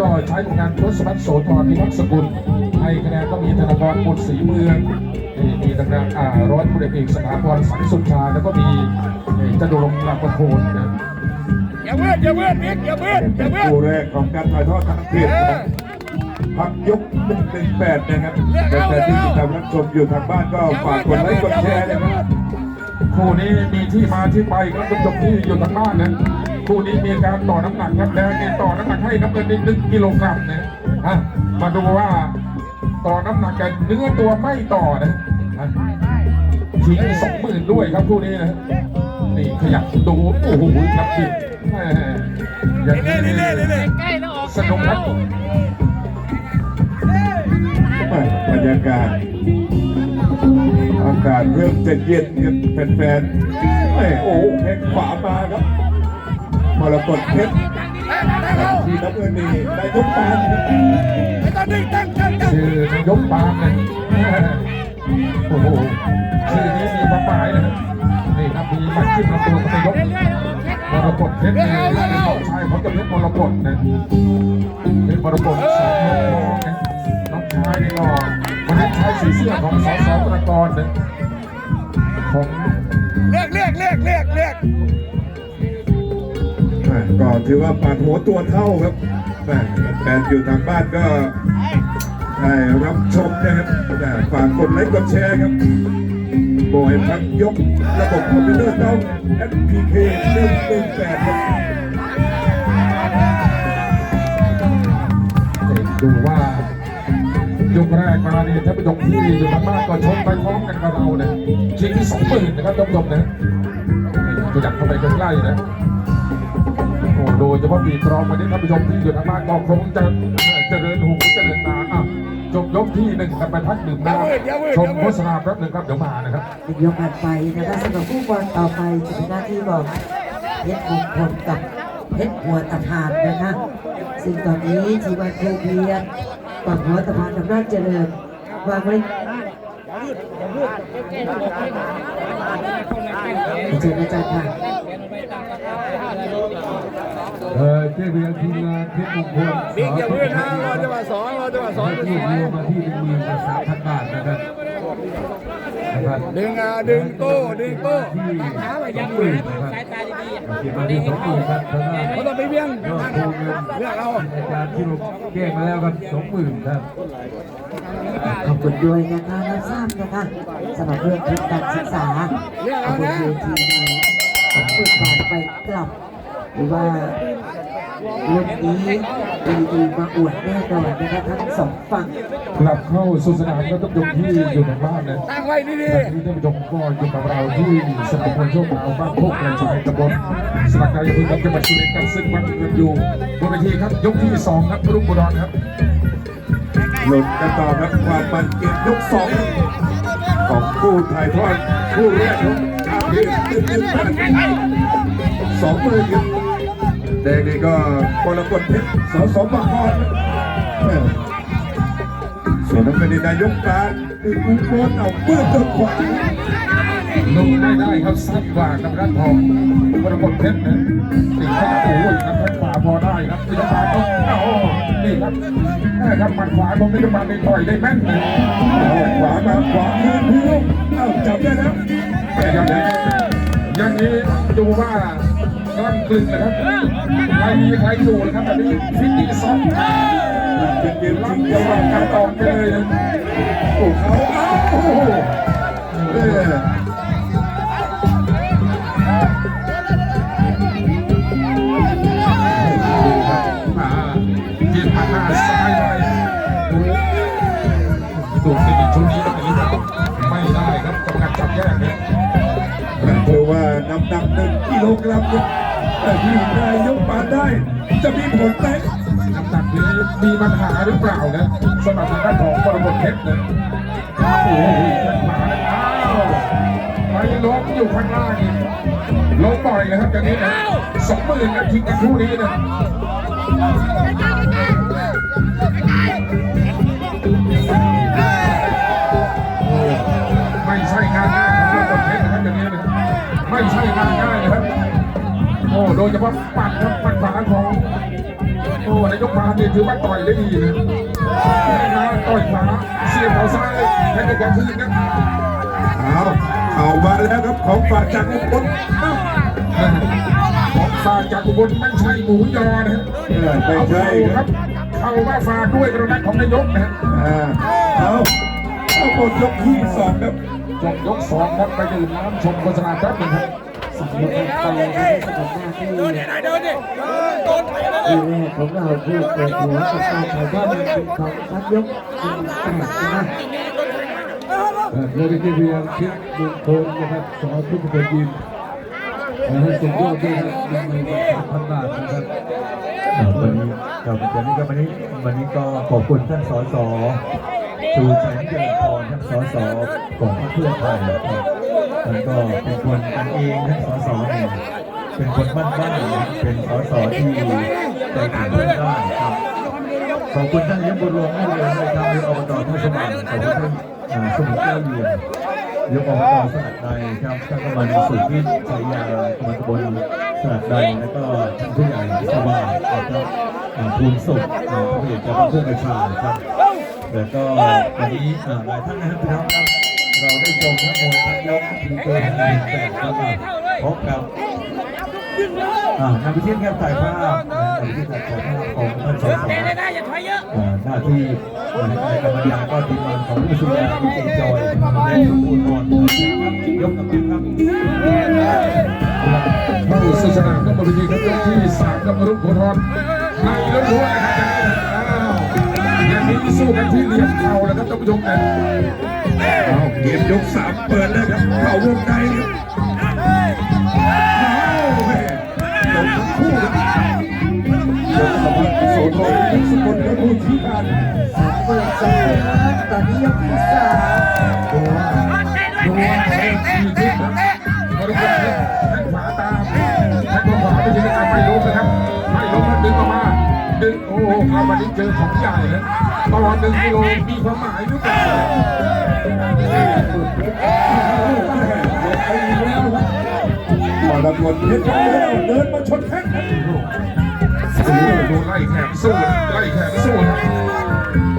ก็ใช้ผลงานทศพัฒน์โสธรพิทักษ์สกุลให้คะแนนก็มีธนกรบุญศรีเมืองนี่มีทางด้านอ่าร้อยตำรวจเอกสถาพรสังสุชาแล้วก็มีเอ่อจตุรงค์ลำประโคนนะอย่าเบื่ออย่าเบื่อนิดอย่าเบื่ออย่าเบื่อคู่แรกของการถ่ายทอดทางเพจนะครับพักยกหนึ่งหนึ่งแปดนะครับแต่ที่ติดตามรับชมอยู่ทางบ้านก็ฝากกดไลค์กดแชร์นะครับคู่นี้มีที่มาที่ไปครับทุกท่านที่อยู่ทางบ้านนะ คู่นี้มีการต่อน้ำหนักครับแดงนี่ต่อน้ำหนักให้น้ำเงินนี่หนึ่งกิโลกรัมนะอะมาดูว่าต่อน้ำหนักกันเนื้อตัวไม่ต่อนะอะชิงสองหมื่นด้วยครับคู่นี้นะนี่ขยับดูโอ้โหครับพี่แม่อย่างนี้นี่นี่นี่นี่สนุกครับบรรยากาศอากาศเริ่มจะเย็นกันแฟนๆไม่โอ้โหแข้งขวามาค รับมรกตเพชรทีน้ำเงินนี่นายกปานครับไม่ต้องดึงตั้งตั้งตั้งชื่อนายกปาล์มนะโอ้โหชื่อนี้มีความหมายนะนี่ครับมีมันขึ้นมาตัวกับนายกมรกตเพชรนี่น้องชายเขาจะเพชรมรกตนะเพชรมรกตสองน้องน้องชายนี่ก็วันนี้ชายสีเสื้อของสสประกรนะของเรียกเรียกเรียกเรียกเรียก ก็ถือว่าปาดหัวตัวเท่าครับแฟนอยู่ทางบ้านก็ได้รับชมนะครับฝากกดไลค์กดแชร์ครับโบยพักยกระบบคอมพิวเตอร์ต้อง SPK 118ครับดูว่ายกแรกมาเนี่ยถ้าไปยกที่อยู่ทางบ้านก็ชมไปพร้อมกันกับเราเนะชิงสองหมื่นนะครับท่านผู้ชมนะขยับเข้าไปใกล้ๆนะ โอ้โดยเฉพาะปีกรองวันนี้ท่านผู้ชมที่อยู่ทางบ้านก็คงจะเจริญหูเจริญตาอะจบยกที่หนึ่งกันไปพักหนึ่งนะชมโฆษณาแป๊บหนึ่งครับเดี๋ยวมานะครับอีกยกถัดไปนะคะสำหรับผู้บอลต่อไปจะเป็นหน้าที่ของเพชรมงคลกับเพชรหัวตะพานนะคะซึ่งตอนนี้ทีวันโคเพียนกับหัวตะพานอำนาจเจริญวางไว้ เชิญอาจารย์ค่ะเออเจ้าเบียร์ทีมงานเพชรมงคลบิ๊กอย่าเบื่อนะรอจังหวะสองรอจังหวะสองรวบรวมมาที่หนึ่งหมื่นกับสามพันบาทนะครับนะครับ ดึงอะดึงโต้ดึงโต้ที่สองหมื่นนะครับเก็บมาที่สองหมื่นครับทางด้านเขาต้องไปเบี้ยงยอดโคเงินเลือกเอาอาจารย์ที่ลงแก้มาแล้วกันสองหมื่นครับขอบคุณด้วยนะคะรับทราบนะคะสำหรับเรื่องทุนการศึกษาขอบคุณเวทีนี้สองหมื่นบาทไปกลับ หรือว่า รุ่นนี้ดีๆมาอวดแน่นอนนะคะทั้งสองฝั่งกลับเข้าสู่สนามก็ต้องยกที่อยู่ทางบ้านนะตั้งไว้ดีวันนี้ท่านผู้ชมก็อยู่กับเราที่สนามพลโชคดาวบ้านโคกกระชายตำบลสลักไก่อำเภอกับจังหวัดสุรินทร์ครับซึ่งมันเกิดอยู่บนเวทีครับยกที่สองครับรุ่งบุรอนครับลุ้นกันต่อครับความมันเกมยกสองของคู่ถ่ายทอดคู่แรกครับชาพีตึ้งตึ้งแปดสองหมื่นครับ แดงนี่ก็กรกฎเพชรสอสมบัติแม่ส่วนน้ำเงินนี่นายกการคืออุ้งโคนเอาเปื้อนจนขวาลงได้ได้ครับสั้นกว่ากับด้านทองมรกตเพชรนะติดข้าโอ้ยครับแข้งขวาพอได้ครับนิรบาลก็โอ้นี่ครับแม่ครับหมัดขวาของนิรบาลในต่อยได้แม่นเลยเอาขวามาขวาคืนพี่ลูกเอ้าจับได้แล้วแต่อย่างนี้อย่างนี้ดูว่า กล้ำกลึงนะครับใครมีใครอยู่นะครับแบบนี้ฟิตตี้ซอฟเป็นเกมรัชิบงจังงหวะวะการตอกเลยนะโอ้เขาเอ้โอ้โหเออดูครับมาเกียร์ผ่านหน้าซ้ายไปดูสิช่วงนี้แบบนี้ครับไม่ได้ครับกรรมการจับแยกนี่ยถือว่าน้ำหนักหนึ่งกิโลกรัมครับ แต่ที่นายกปานได้ จะมีผลไหมน้ำหนักนี้มีปัญหาหรือเปล่านะสำหรับทางด้านของปรบเพชรนะโอ้โหแข้งขวาอ้าวไปล้มอยู่ข้างล่างอีกล้มบ่อยเลยครับอย่างนี้นะสองหมื่นนะทิ้งกันคู่นี้นะ โดยเฉพาะปัดครับปัดขวาของ โอ้นายกมาเนี่ยถือว่าต่อยได้ดีนะนะต่อยขวาเสียบเขาซ้ายให้กับความคืนนะเอาเข้ามาแล้วครับของฝากจากอุบลของฝากจากอุบลไม่ใช่หมูยอนะเออไม่เอาใช่ครับเข้ามาฝากด้วยกระนั้นของนายกนะอ่าเอาเอาหมดยกที่สองครับจบยกสองครับไปดื่มน้ำชมโฆษณาแป๊บนึงครับ สำหรับไปในสถานหน้าที่ที่แรกของเราคือเปิดหัวกับการถ่ายทอดเป็นของทัพยกเป็นแปดนะคะโรบิที่เพียงคิดบุญโคนนะครับสอทุกคนยิมให้สุดยอดด้วยครับหนึ่งหมื่นสามพันบาทนะครับครับวันนี้ครับวันนี้ก็วันนี้วันนี้ก็ขอบคุณท่านสสชูชัยนิยมพรท่านสสของพรรคเพื่อไทย ครับท่านก็เป็นคนกันเองท่านสสเนี่ยเป็นคนบ้านๆนเป็นสสที่ใจถึงเพื่อนบ้านครับขอบคุณท่านยมบุญรวงมากเลยนะครับในอบตท่าสมานขอบคุณท่านสมุทรแก้วเยือนยกอบตสนัดใดครับท่านกำมันสุพิษชัยยากำมันตำบลสนัดใดแล้วก็ท่านผู้ใหญ่สว่างนะครับภูมิสุขอ่าพระเอกเจ้าพระพุทธชาครับแล้วก็วันนี้หลายท่านนะครับพี่น้องครับ ชมนักมวยทั้งยกทีเกินหนึ่งแปดครับพบกับอ่านำพิเทศแก้วถ่ายภาพนำพิเทศถ่ายภาพของท่านสสอ่าหน้าที่ในกรรมการก็ทีมงานของผู้สุริยาพิเศษจอยและสมบูรณ์พรครับยกกำลังครับผู้สื่อสนามก็บริธีครับยกที่สามกับรุ่งโพธรในล้วนๆนะครับอ้วย นี้สู้กันที่เหลี่ยมเข่าแล้วครับท่านผู้ชมนะเอาเกมยกสามเปิดแล้วครับเข้าวงในครับ ตอนหนึ่งกิโลมีความหมายหรือเปล่าต่อระบวนเพชรเดินมาชนแข้งครับโอ้โหดูไล่แขนสู้ไล่แขนสู้นะ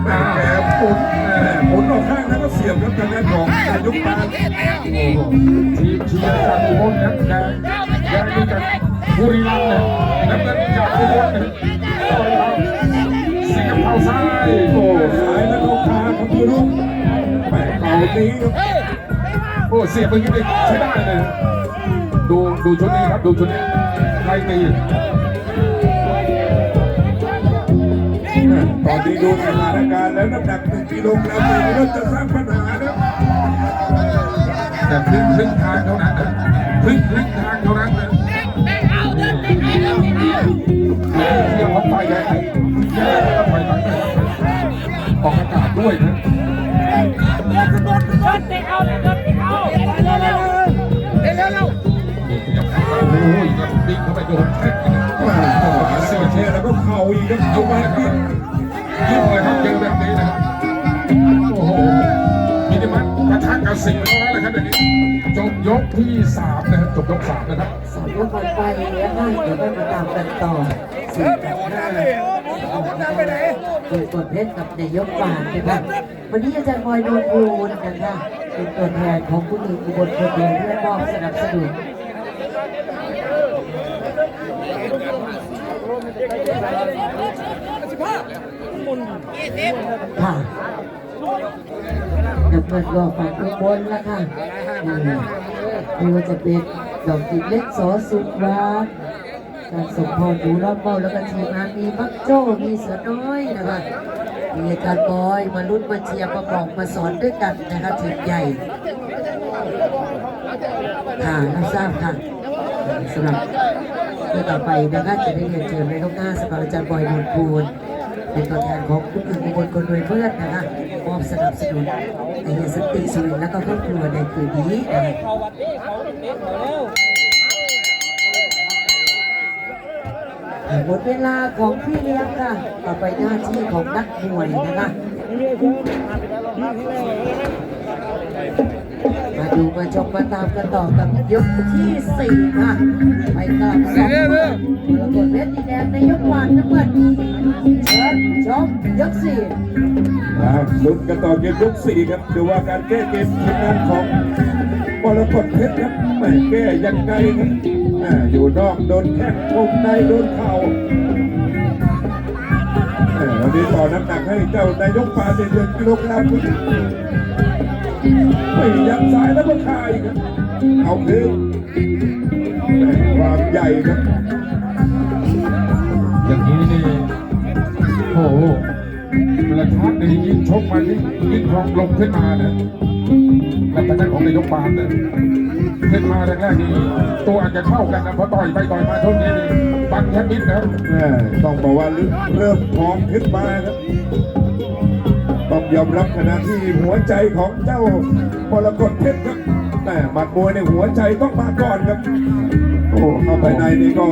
แม่แกหมุนแม่หมุนออกข้างแล้วก็เสียบครับทางด้านของนายกปาทีมเชียร์จากอุบลนะแดงแดงนี่จากบุรีรัมย์นะน้ำเงินจากอุบลนะต่อย เอาเสียบเข่าซ้ายโอ้สายแล้วก็ขาครับพี่รุ่งแม่เข่าตีครับโอ้เสียบเป็นยังไงใช้ได้เลยดูดูชุดนี้ครับดูชุดนี้ไล่ตีตอนนี้ดูสถานการณ์แล้วน้ำหนักหนึ่งกิโลกรัมเริ่มจะสร้างปัญหานะแต่ครึ่งครึ่งทางเท่านั้นนะครึ่งครึ่งทางเท่านั้นนะากาศด้วยนะโอ้ยครับดิ้งเข้าไปโดนแข้งนะมาเสียเชียแล้วก็เข่าอีกครับเอามาคครัรับบยิ่งเลยครับเจอแบบนี้นะครับโอ้โหมินิมันปะทะกับสิงห์ร้อยเลยครับเดี๋ยวนี้จบยกที่สามนะครับจบยกสามนะครับสามยกผ่านไปแล้วก็เดี๋ยวได้มาตามกันต่อสี่กับห้า เป็นกดเพชรกับนายกป่านนะครับวันนี้อาจารย์บอยโดนบูนนะคะเป็นตัวแทนของผู้อื่นอุบลคนเดียวเพื่อมอบสนับสนุนค่ะน้ำเงินก็ฝั่งอุบลแล้วค่ะไม่ว่าจะเป็นดอกจิกเล็กสอสุดวาน การสมพรดูรอบเบ้าแล้วก็ทีมงานมีมักโจ้มีเสือน้อยนะคะมีอาจารย์บอยมาลุ้นมาเชียร์มาบอกมาสอนด้วยกันนะคะทีมใหญ่ค่ะรับทราบค่ะสำหรับเรื่องต่อไปนะคะจะได้เรียนเชิญในลูกหน้าสำหรับอาจารย์บอยมูลคูณเป็นตัวแทนของผู้อื่นอุบลคนรวยเพื่อนนะคะมอบสนับสนุนไอเฮียสติสุรินและก็ครอบครัวในคืนนี้นะคะ หมดเวลาของพี่เลี้ยงค่ะต่อไปหน้าที่ของนักมวยนะคะ มาดูมาชมมาตามกันต่อกับยกที่สี่ค่ะไปกับสองมือมรกตเพชรดีแดงในยกวันน้ำเงินเชิญชมยกสี่อ่าลุ้นกันต่อเกมยกสี่ครับดูว่าการแก้เกมทีมงานของมรกตเพชรครับแม่แก้ยังไงครับอ่าอยู่นอกโดนแข้งวงในโดนเข่าวันนี้ต่อน้ำหนักให้เจ้านายกปาเดือนกิโลกรัม ไม่ยันซ้ายแล้วก็คายครับเอาคืนแม่ความใหญ่ครับ อย่างนี้นี่โอ้โหเวลาทักนี่ยิ่งชกมายิ่งยิ่งคลองลงขึ้นมานะแต่ทางด้านของนายกปานเนี่ยขึ้นมาแรกๆนี่ตัวอาจจะเท่ากันนะเพราะต่อยไปต่อยมาเท่านี้นี่บังแค่นิดนะครับแม่ต้องบอกว่าเริ่มพร้อมขึ้นมาครับ ต้องยอมรับขณะที่หัวใจของเจ้ามรกตเพชรครับแต่หมัดมวยในหัวใจต้องมาก่อนครับ โอ้เข้าไปในนี่ก็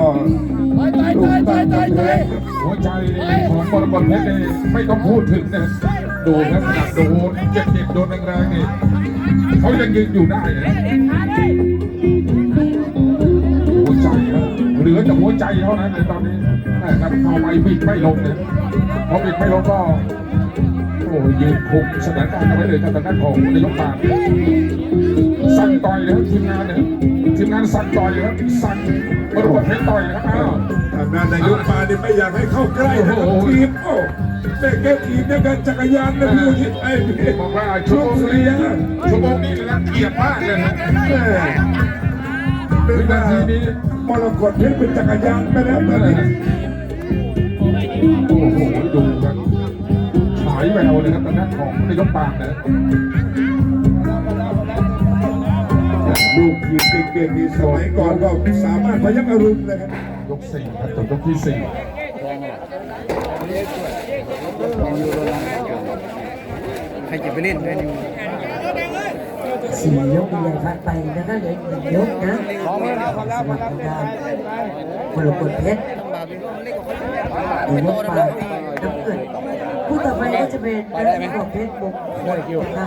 ตายตายตายตายหัวใจนี่ของบอลบอลเพชรนี่ไม่ต้องพูดถึงนะดูนะขนาดโดนเจ็บๆโดนแรงๆนี่เขายังยืนอยู่ได้นะหัวใจครับเหลือแต่หัวใจเท่านั้นเลยตอนนี้แต่ถ้าเข้าไปบิดไม่ลงเนี่ยพอบิดไม่ลงก็ โอ้ยืนคุมสถานการณ์เอาไว้เลยทางด้านของนายกปากสั่งต่อยเลยครับทีมงานเนี่ยทีมงานสั่งต่อยเลยครับสั่งบริบทเพชรต่อยนะครับอ้าวทางด้านนายกปานี่ไม่อยากให้เข้าใกล้นะครับโอ้โหทีมโอ้แต่แกทีมเนี่ยกันจักรยานนะพี่ทิศไอ้พี่บอกว่าช่ชั่ววงโมงสุรินี้ยะชั่วโมงนี้นะเกลียดมากเลยนะแม่เป็นวินานาทีทีนี้นี้มรกตเพชรเป็นจักรยานไปแล้วตอนนั่นนี้แหละโอ้โหดูกันฉายแววเลยครับทางด้านของนายกปากนะลูกทีมเก่งๆนี่สมัยก่อนก็สามารถพยักอรุณนะครับยกสี่ครับจบยกที่สี่ใครจะไปเล่นแมนยูสี่ยกเลยังพัดไปนะคะเหลืออีกนึ่งยกนะสำหรับทางด้านมรกตเพชรในยกปากน้ำเงิน ต่อไปก็จะเป็นมรกตเพชรบุกคลนะคะ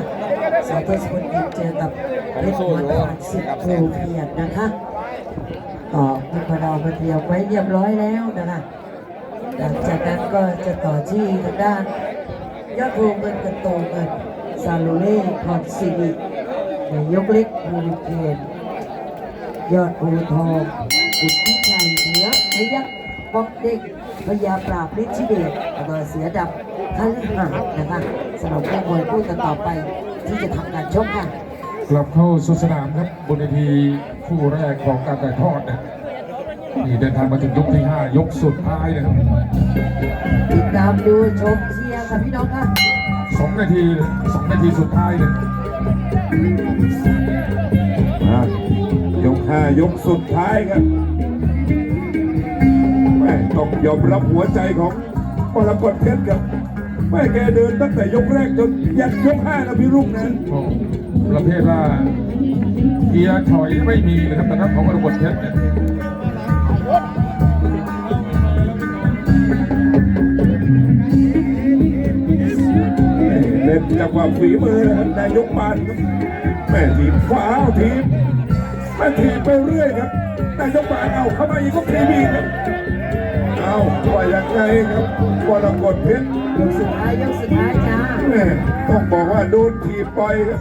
สาวเทศคนยิมเจอกับเพชรหัวตานสิบครูเพียรนะคะต่อพิพดามาเตรียมไว้เรียบร้อยแล้วนะคะหลังจากนั้นก็จะต่อที่ทางด้านยอดภูเงินกันโตเงินซาลูเล่พรสิรินายกเล็กบูริเคนยอดภูทองบุตรพิชัยเหนือพยักป๊อกเด็ก พยาปราบฤทธิเดชแล้วก็เสือดำคันหาดนะคะสำหรับผู้มวยผู้ต่อต่อไปที่จะทำการชกค่ะกลับเข้าสู่สนามครับบนเวทีคู่แรกของการถ่ายทอดนะนี่เดินทางมาถึงยกที่ห้ายกสุดท้ายนะครับติดตามดูชมเชียร์ค่ะพี่น้องค่ะสองนาทีสองนาทีสุดท้ายเลยอะยกห้ายกสุดท้ายครับแม่ ต้องยอมรับหัวใจของมรกตเพชรครับแม่แกเดินตั้งแต่ยกแรกจนยันยกห้านะพี่รุ่งนะประเภทว่าเกียร์ถอยไม่มีนะครับแต่ครับของมรกตเพชรเนี่ยเล่นจังหวะฝีมือนะครับนายกปานแม่ทีมขวาเอาทีมแม่ทีมไปเรื่อยครับนายกปานเอาเข้ามาอีกก็ทีบีครับ เอาว่ายังไงครับวรกฏเพชรยกสุดท้ายยกสุดท้ายจ้าแม่ต้องบอกว่าโดนทีบปล่อยครับ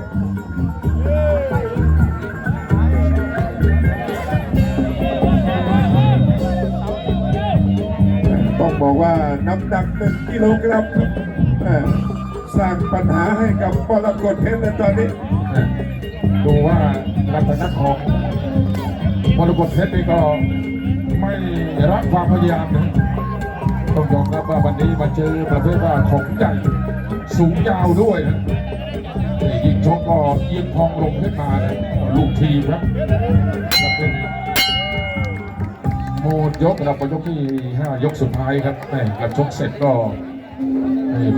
ต้องบอกว่าน้ำหนักหนึ่งกิโลกรัมครับแม่สร้างปัญหาให้กับมรกตเพชรในตอนนี้นะดูว่าลักษณะของมรกตเพชรนี่ก็ ไม่รับความพยายามนะต้องยอมรับว่าวันนี้มาเจอประเภทว่าของใหญ่สูงยาวด้วยนะยิงชกก็ยิงพองลงขึ้นมานะลูกทีมครับแล้วเป็นโหมดยกเราไปยกที่ห้ายกสุดท้ายครับแม่กระชกเสร็จก็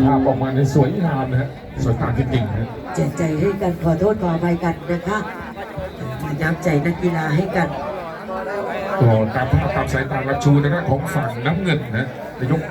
ภาพออกมาในสวยงามนะฮะสวยงามจริงๆนะแจกใจให้กันขอโทษขออภัยกันนะคะย้ำใจนักกีฬาให้กัน ก็ตามภาพตามสายตาละชูนะครับของฝั่งน้ำเงินนะยก